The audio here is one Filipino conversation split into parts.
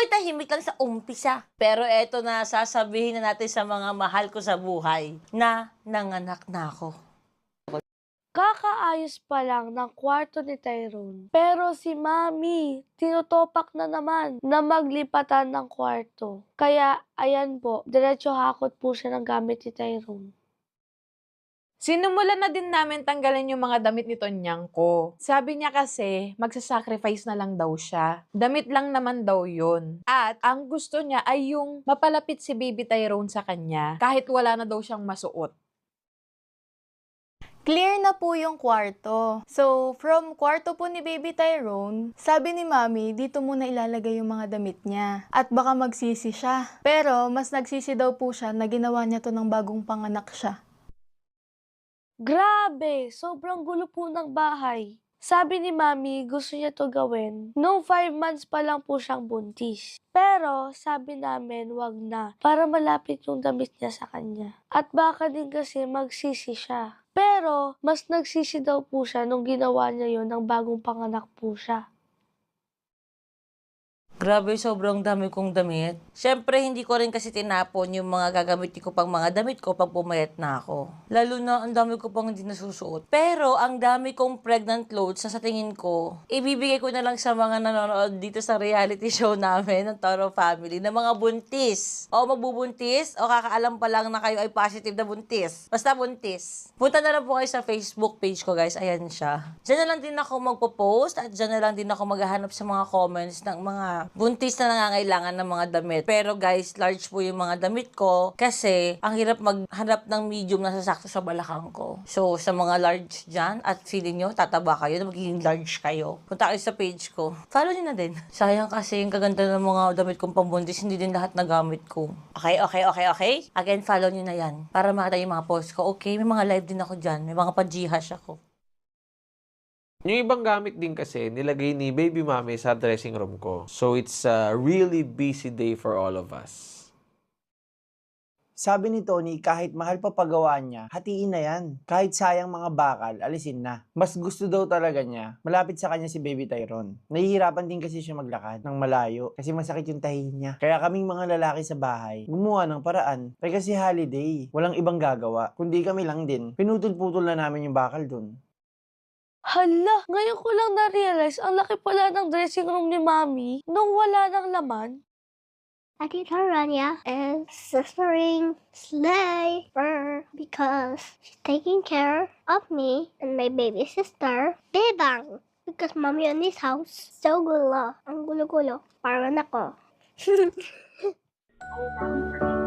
Ako'y tahimik lang sa umpisa. Pero eto na, sasabihin na natin sa mga mahal ko sa buhay na nanganak na ako. Kakaayos pa lang ng kwarto ni Tyrone. Pero si Mami, tinutopak na naman na maglipatan ng kwarto. Kaya, ayan po, diretso hakot po siya ng gamit ni Tyrone. Sinumulan na din namin tanggalin yung mga damit ni Tonyang ko. Sabi niya kasi, magsasacrifice na lang daw siya. Damit lang naman daw yun. At ang gusto niya ay yung mapalapit si Baby Tyrone sa kanya kahit wala na daw siyang masuot. Clear na po yung kwarto. So, from kwarto po ni Baby Tyrone, sabi ni Mami, dito muna ilalagay yung mga damit niya. At baka magsisi siya. Pero, mas nagsisi daw po siya na ginawa niya to ng bagong panganak siya. Grabe! Sobrang gulo po ng bahay. Sabi ni Mami, gusto niya to gawin. Nung 5 months pa lang po siyang buntis. Pero, sabi namin, wag na. Para malapit yung damit niya sa kanya. At baka din kasi magsisi siya. Pero, mas nagsisi daw po siya nung ginawa niya yon ng bagong panganak po siya. Grabe, sobrang dami kong damit. Siyempre, hindi ko rin kasi tinapon yung mga gagamitin ko pang mga damit ko pag pumayat na ako. Lalo na, ang dami ko pang hindi nasusuot. Pero, ang dami kong pregnant clothes na sa tingin ko, ibibigay ko na lang sa mga nanonood dito sa reality show namin ng Toro Family na mga buntis. O magbubuntis, o kakaalam pa lang na kayo ay positive na buntis. Basta buntis. Punta na lang po kayo sa Facebook page ko, guys. Ayan siya. Diyan na lang din ako magpo-post at diyan na lang din ako maghahanap sa mga comments ng mga buntis na nangangailangan ng mga damit. Pero guys, large po yung mga damit ko kasi ang hirap maghanap ng medium na sasakto sa balakang ko. So, sa mga large dyan at feeling nyo, tataba kayo na magiging large kayo. Punta kayo sa page ko. Follow nyo na din. Sayang kasi yung kaganda ng mga damit kong pambuntis, hindi din lahat nagamit ko. Okay, okay, okay, okay? Again, follow nyo na yan. Para makita yung mga post ko. Okay, may mga live din ako dyan. May mga pa-Gcash ako. Yung ibang gamit din kasi, nilagay ni baby mami sa dressing room ko. So, it's a really busy day for all of us. Sabi ni Tony, kahit mahal pa pagawa niya, hatiin na yan. Kahit sayang mga bakal, alisin na. Mas gusto daw talaga niya, malapit sa kanya si Baby Tyrone. Nahihirapan din kasi siya maglakad ng malayo kasi masakit yung tahi niya. Kaya kaming mga lalaki sa bahay, gumawa ng paraan. Kaya kasi holiday, walang ibang gagawa. Kundi kami lang din. Pinutol-putol na namin yung bakal dun. Hala, ngayon ko lang na-realize ang laki pala ng dressing room ni Mami nung wala ng laman. Ati Taranya is suffering labor because she's taking care of me and my baby sister, Bebang. Because mommy in this house, so gulo. Ang gulo-gulo. Parang ako.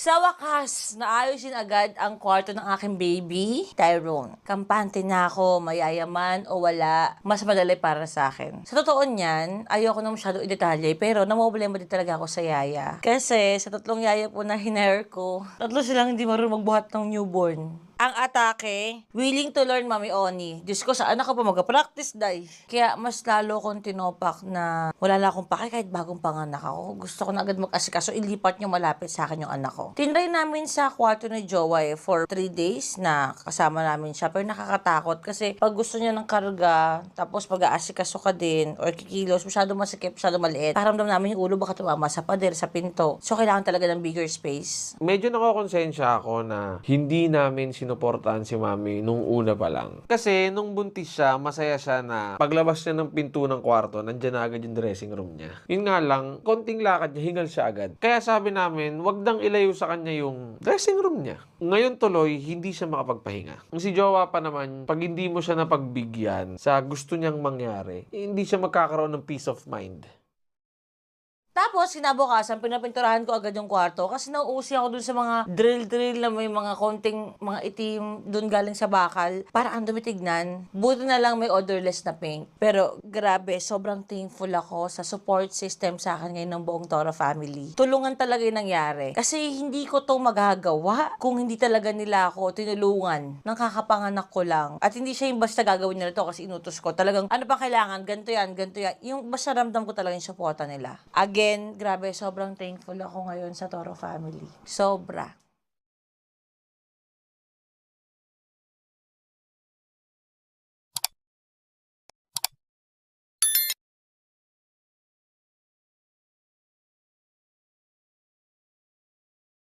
Sa wakas, naayusin agad ang kwarto ng aking baby, Tyrone. Kampante na ako, mayayaman o wala, mas madali para sa akin. Sa totoo niyan, ayoko na masyado i-detalye, pero namumblema din talaga ako sa yaya. Kasi sa tatlong yaya po na hinair ko, tatlo silang hindi marunong magbuhat ng newborn. Ang atake, willing to learn, Mami Oni. Diyos ko, saan ako pa mag-practice, day? Kaya mas lalo kong tinopak na wala na akong pake kahit bagong panganak ako. Gusto ko na agad mag-asikaso, ilipat niyo malapit sa akin yung anak ko. Tinry namin sa kwarto ni Jowa eh, for 3 days na kasama namin siya. Pero nakakatakot kasi pag gusto niya ng karga, tapos pag-aasikaso ka din, or kikilos, masyado masikip, masyado maliit. Paramdam namin yung ulo baka tumama sa pader, sa pinto. So, kailangan talaga ng bigger space. Medyo nakakonsensya ako na hindi namin sinuportahan si mami nung una pa lang. Kasi nung buntis siya, masaya siya na paglabas niya ng pinto ng kwarto, nandyan na agad yung dressing room niya. Yun nga lang, konting lakad niya, hingal siya agad. Kaya sabi namin, wag nang ilayo sa kanya yung dressing room niya. Ngayon tuloy, hindi siya makapagpahinga. Si Jowa pa naman, pag hindi mo siya napagbigyan sa gusto niyang mangyari, hindi siya magkakaroon ng peace of mind. Tapos, kinabukasan, pinapinturahan ko agad yung kwarto kasi nauusi ako dun sa mga drill-drill na may mga konting mga itim dun galing sa bakal para ang dumi tignan. Buti na lang may odorless na paint. Pero grabe, sobrang thankful ako sa support system sa akin ngayon ng buong Toro family. Tulungan talaga yung nangyari. Kasi hindi ko to magagawa kung hindi talaga nila ako tinulungan ng kakapanganak ko lang. At hindi siya yung basta gagawin nila to kasi inutos ko. Talagang ano pa kailangan, ganito yan, ganito yan. Yung basta ramdam ko talaga yung suporta nila. Again, grabe, sobrang thankful ako ngayon sa Toro family. Sobra.